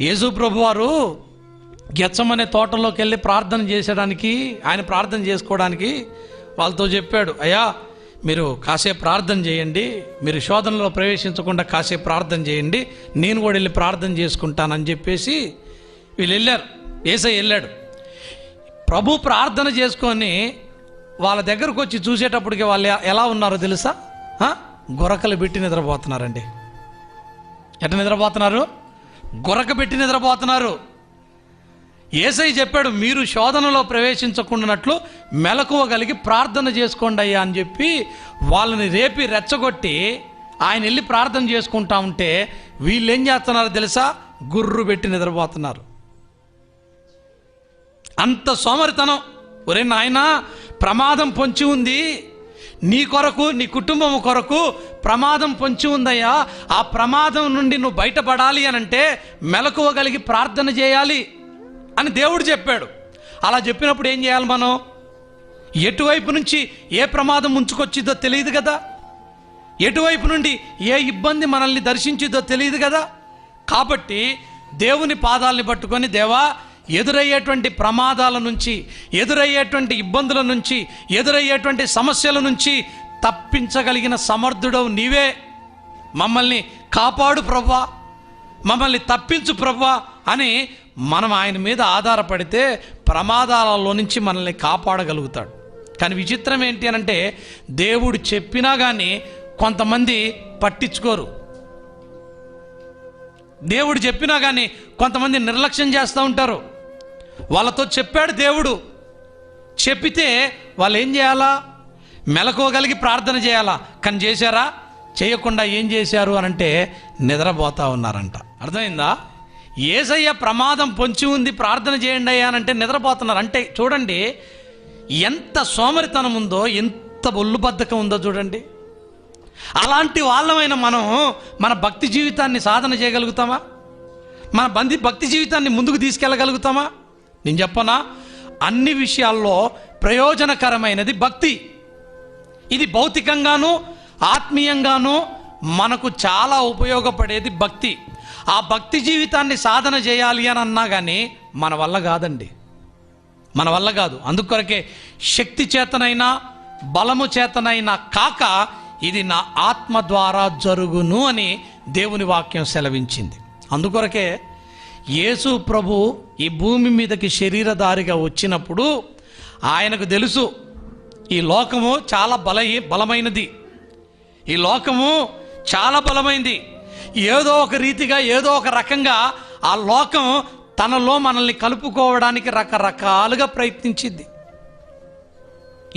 యేసు ప్రభు వారు గెచ్చమనే తోటలోకి వెళ్ళి ప్రార్థన చేసేయడానికి ఆయన ప్రార్థన చేసుకోవడానికి వాళ్ళతో చెప్పాడు అయ్యా మీరు కాసేపు ప్రార్థన చేయండి మీరు శోధనలో ప్రవేశించకుండా కాసేపు ప్రార్థన చేయండి నేను కూడా వెళ్ళి ప్రార్థన చేసుకుంటానని చెప్పేసి వీళ్ళు వెళ్ళారు. ఏసై వెళ్ళాడు. ప్రభు ప్రార్థన చేసుకొని వాళ్ళ దగ్గరకు వచ్చి చూసేటప్పటికి వాళ్ళు ఎలా ఉన్నారో తెలుసా? గొరకలు పెట్టి నిద్రపోతున్నారండి. ఎట్లా నిద్రపోతున్నారు? గొరక పెట్టి నిద్రపోతున్నారు. ఏసై చెప్పాడు మీరు శోధనలో ప్రవేశించకుండానట్లు మెలకువగలిగి ప్రార్థన చేసుకోండి అయ్యా అని చెప్పి వాళ్ళని రేపి రెచ్చగొట్టి ఆయన వెళ్ళి ప్రార్థన చేసుకుంటా ఉంటే వీళ్ళు ఏం చేస్తున్నారు తెలుసా? గుర్రు పెట్టి నిద్రపోతున్నారు. అంత సోమరితనం. ఒరే నాయన ప్రమాదం పొంచి ఉంది. నీ కొరకు నీ కుటుంబం కొరకు ప్రమాదం పొంచి ఉందయ్యా. ఆ ప్రమాదం నుండి నువ్వు బయటపడాలి అని అంటే మెలకువగలిగి ప్రార్థన చేయాలి అని దేవుడు చెప్పాడు. అలా చెప్పినప్పుడు ఏం చేయాలి మనం? ఎటువైపు నుంచి ఏ ప్రమాదం ముంచుకొచ్చిద్దో తెలియదు కదా? ఎటువైపు నుండి ఏ ఇబ్బంది మనల్ని దర్శించిద్దో తెలియదు కదా? కాబట్టి దేవుని పాదాలని పట్టుకొని దేవా ఎదురయ్యేటువంటి ప్రమాదాల నుంచి ఎదురయ్యేటువంటి ఇబ్బందుల నుంచి ఎదురయ్యేటువంటి సమస్యల నుంచి తప్పించగలిగిన సమర్థుడవు నీవే. మమ్మల్ని కాపాడు ప్రవ్వా. మమ్మల్ని తప్పించు ప్రవ్వా అని మనం ఆయన మీద ఆధారపడితే ప్రమాదాలలో నుంచి మనల్ని కాపాడగలుగుతాడు. కానీ విచిత్రం ఏంటి అని అంటే దేవుడు చెప్పినా కానీ కొంతమంది పట్టించుకోరు. దేవుడు చెప్పినా కానీ కొంతమంది నిర్లక్ష్యం చేస్తూ ఉంటారు. వాళ్ళతో చెప్పాడు దేవుడు. చెప్పితే వాళ్ళు ఏం చేయాలా? మెలకోగలిగి ప్రార్థన చేయాలా? కానీ చేశారా? చేయకుండా ఏం చేశారు అని అంటే నిద్రపోతా ఉన్నారంట. అర్థమైందా? ఏసయ్య ప్రమాదం పొంచి ఉంది ప్రార్థన చేయండి అయ్యా అని అంటే నిద్రపోతున్నారు. అంటే చూడండి ఎంత సోమరితనం ఉందో ఎంత ఒళ్ళు బద్ధకం ఉందో చూడండి. అలాంటి వాళ్ళమైన మనం మన భక్తి జీవితాన్ని సాధన చేయగలుగుతామా? మన బంది భక్తి జీవితాన్ని ముందుకు తీసుకెళ్ళగలుగుతామా? నేను చెప్పనా? అన్ని విషయాల్లో ప్రయోజనకరమైనది భక్తి. ఇది భౌతికంగాను ఆత్మీయంగాను మనకు చాలా ఉపయోగపడేది భక్తి. ఆ భక్తి జీవితాన్ని సాధన చేయాలి అని అన్నా కానీ మన వల్ల కాదండి. మన వల్ల కాదు. అందుకొరకే శక్తి చేతనైనా బలము చేతనైనా కాక ఇది నా ఆత్మ ద్వారా జరుగును అని దేవుని వాక్యం సెలవించింది. అందుకొరకే యేసు ప్రభు ఈ భూమి మీదకి శరీరధారిగా వచ్చినప్పుడు ఆయనకు తెలుసు ఈ లోకము చాలా బల బలమైనది. ఈ లోకము చాలా బలమైంది. ఏదో ఒక రీతిగా ఏదో ఒక రకంగా ఆ లోకం తనలో మనల్ని కలుపుకోవడానికి రకరకాలుగా ప్రయత్నించింది.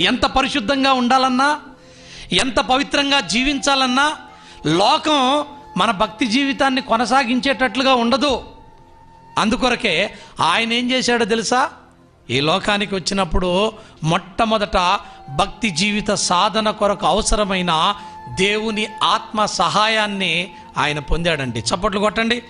ఎంత పరిశుద్ధంగా ఉండాలన్నా ఎంత పవిత్రంగా జీవించాలన్నా లోకం మన భక్తి జీవితాన్ని కొనసాగించేటట్లుగా ఉండదు. అందుకొరకే ఆయన ఏం చేశాడో తెలుసా? ఈ లోకానికి వచ్చినప్పుడు మొట్టమొదట భక్తి జీవిత సాధన కొరకు అవసరమైన దేవుని ఆత్మ సహాయాన్ని ఆయన పొందాడండి. చప్పట్లు కొట్టండి.